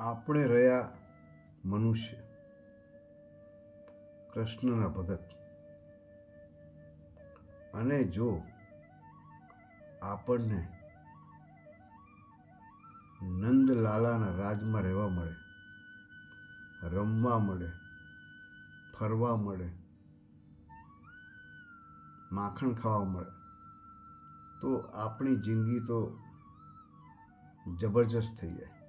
આપણે રહ્યા મનુષ્ય. કૃષ્ણના ભગત. અને જો આપણને નંદલાલાના રાજમાં રહેવા મળે, રમવા મળે, ફરવા મળે, માખણ ખાવા મળે, તો આપણી જિંદગી તો જબરજસ્ત થઈ જાય.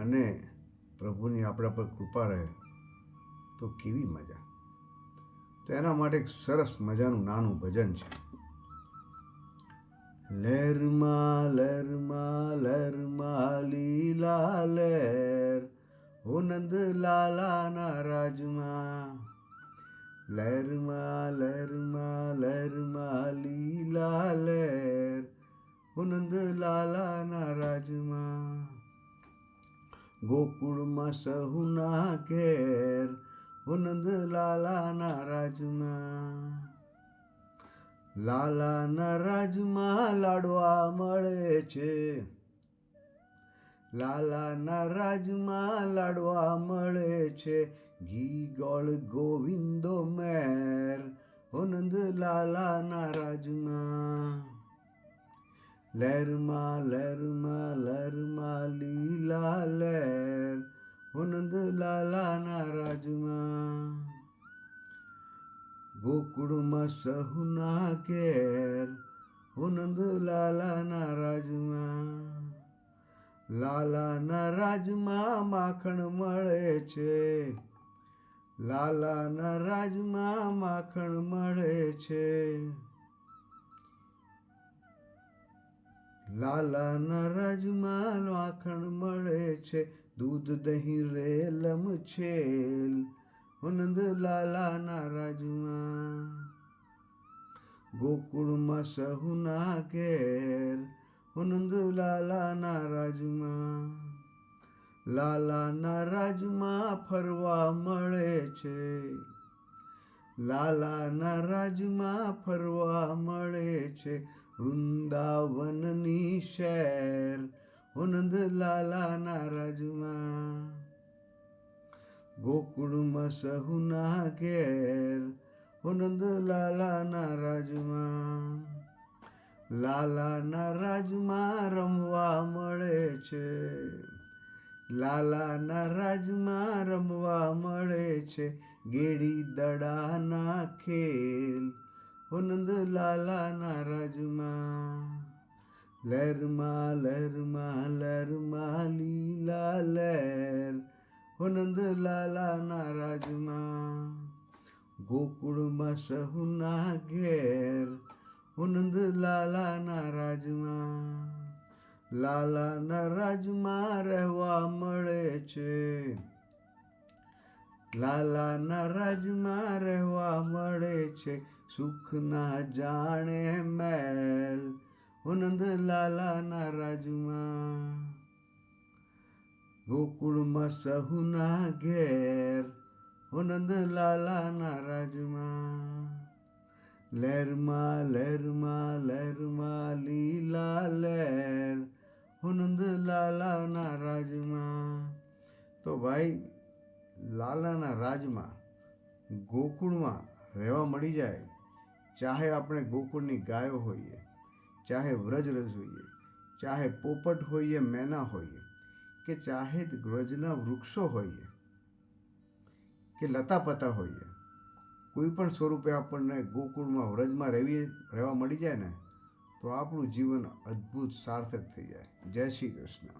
અને પ્રભુની આપણા પર કૃપા રહે, તો કેવી મજા. તો એના માટે એક સરસ મજાનું નાનું ભજન છે. લહેરમાં લહેરમાં લહેરમાં લીલા લહેર, હો નંદ લાલાના રાજમાં. લહેરમાં લહેરમાં લહેરમાં લીલા લહેર, હો નંદ લાલાના રાજમાં. ગોકુળમાં સહુના ઘેર હો લાલાના રાજમાં. લાલાના રાજમાં લાડવા મળે છે. લાલાના રાજમાં લાડવા મળે છે. ઘી, ગોળ, ગોવિંદો મેર હો લાલાના રાજમાં. લહેરમાં લહેરમાં લહેરમાં લીલા લહેર હો લાલાના રાજમાં ગોકુળમાં સહુના કેર હો લાલાના રાજમાં લાલાના રાજમાં માખણ મળે છે લાલાના રાજમાં માખણ મળે છે લાલાના રાજમાં માખણ મળે છે, દૂધ, દહીં, રેલમ, છેલ. નંદ લાલાના રાજમાં ગોકુળમાં સહુના ઘેર. નંદ લાલાના રાજમાં લાલાના રાજમાં ફરવા મળે છે. લાલાના રાજમાં ફરવા મળે છે. વૃંદાવનની શેર નંદ લાલાના રાજમાં. ગોકુળમાં સહુના ઘેર નંદ લાલાના રાજમાં. લાલાના રાજમાં રમવા મળે છે. લાલાના રાજમાં રમવા મળે છે. ગેડી દડાના ખેલ નંદ લાલાના રાજમાં લહેરમાં લહેરમાં લહેરમાં, લીલા લહેર. નંદ લાલાના રાજમાં ગોકુળમાં સહુના ઘેર. નંદ લાલાના રાજમાં લાલાના રાજમાં રહેવા મળે છે. લાલાના રાજમાં રહેવા મળે છે. સુખના જાણે મેલ નંદ લાલાના રાજમાં. ગોકુળમાં સહુના ઘેર નંદ લાલાના રાજમાં. લહેરમાં લહેરમાં લહેરમાં લીલા લહેર નંદ લાલાના રાજમાં. તો ભાઈ લાલાના રાજમાં ગોકુળમાં રહેવા મળી જાય ચાહે આપણે ગોકુળની ગાયો હોઈએ, ચાહે વ્રજરજ હોઈએ ચાહે પોપટ હોઈએ, મેના હોઈએ, કે ચાહે વ્રજના વૃક્ષો હોઈએ, કે લતાપતા હોઈએ, કોઈ પણ સ્વરૂપે આપણને ગોકુળમાં, વ્રજમાં રહેવી, રહેવા મળી જાય ને, તો આપણું જીવન અદ્ભુત સાર્થક થઈ જાય. જય શ્રી કૃષ્ણ.